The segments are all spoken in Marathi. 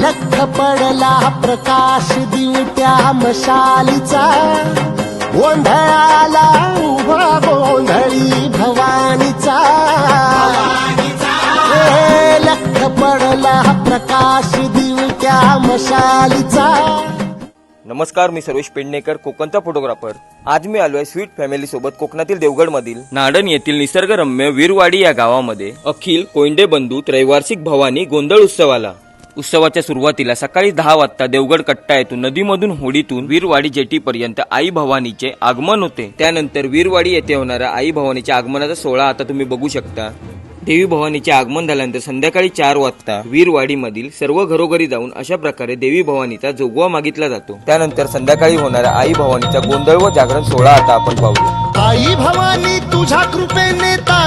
लख पडला प्रकाश दिवट्या मशालीचा. गोंधळाला उभा गोंधळी भवानीचा. लख पडला प्रकाश दिवट्या मशालीचा. नमस्कार मी सर्वेश पेडणेकर कोकणचा फोटोग्राफर. आज मी आलोय स्वीट फॅमिली सोबत कोकणातील देवगड मधील नाडण येथील निसर्गरम्य वीरवाडी या गावामध्ये. अखिल कोंडे बंधू त्रैवार्षिक भवानी गोंधळ उत्सवाला. उत्सवाच्या सुरुवातीला सकाळी दहा वाजता देवगड कट्टा येथून नदीमधून होडीतून वीरवाडी जेटीपर्यंत आई भवानीचे आगमन होते. त्यानंतर वीरवाडी येथे होणाऱ्या आई भवानीच्या आगमनाचा सोहळा आता तुम्ही बघू शकता. देवी भवानीचे आगमन झाल्यानंतर संध्याकाळी चार वाजता वीरवाडी मधील सर्व घरोघरी जाऊन अशा प्रकारे देवी भवानीचा जोगवा मागितला जातो. त्यानंतर संध्याकाळी होणाऱ्या आई भवानीचा गोंधळ व जागरण सोहळा आता आपण पाहूया. आई भवानी तुझ्या कृपेने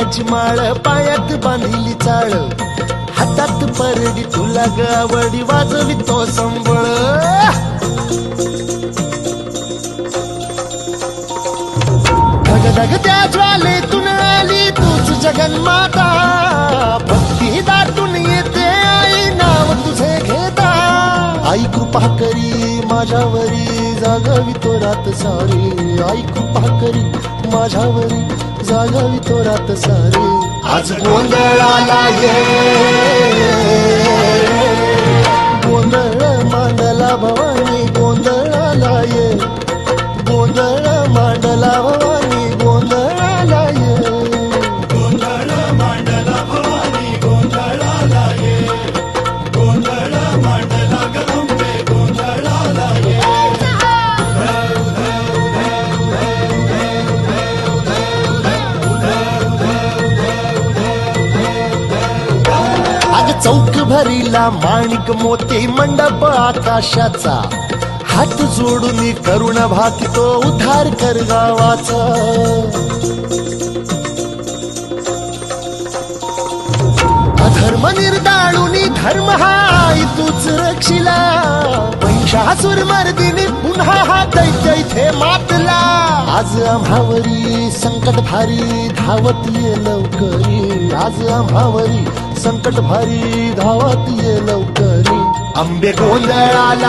घालून माळ पायात बांधली चाळ. हातात परडी तुला गावडी वाजवी तो संबळ. धगधग त्या ज्वालेतून आली तूच जगन्माता भक्ती दाटून येते आई नाव तुझे घेता. आई कृपा करी माझ्यावरी जागावी तो रात सारी. आई कृपा करी माझ्यावरी जागावी तो रात सारी. आज गोंधळाला ये. चौक भरीला माणिक मोती मंडप आकाशाचा. हात जोडून करुण भाकितो उद्धार कर गावाचा. अधर्म निर्दाळून धर्म हा तूच रक्षिला. महिषासुर मर्दिनी पुन्हा हा दैत्य इथे मातला. आज आम्हावरी संकट भारी धावत ये लवकर. आज आम्हावरी संकट भारी धावत ये लवकरी. आंबे गोंधळाला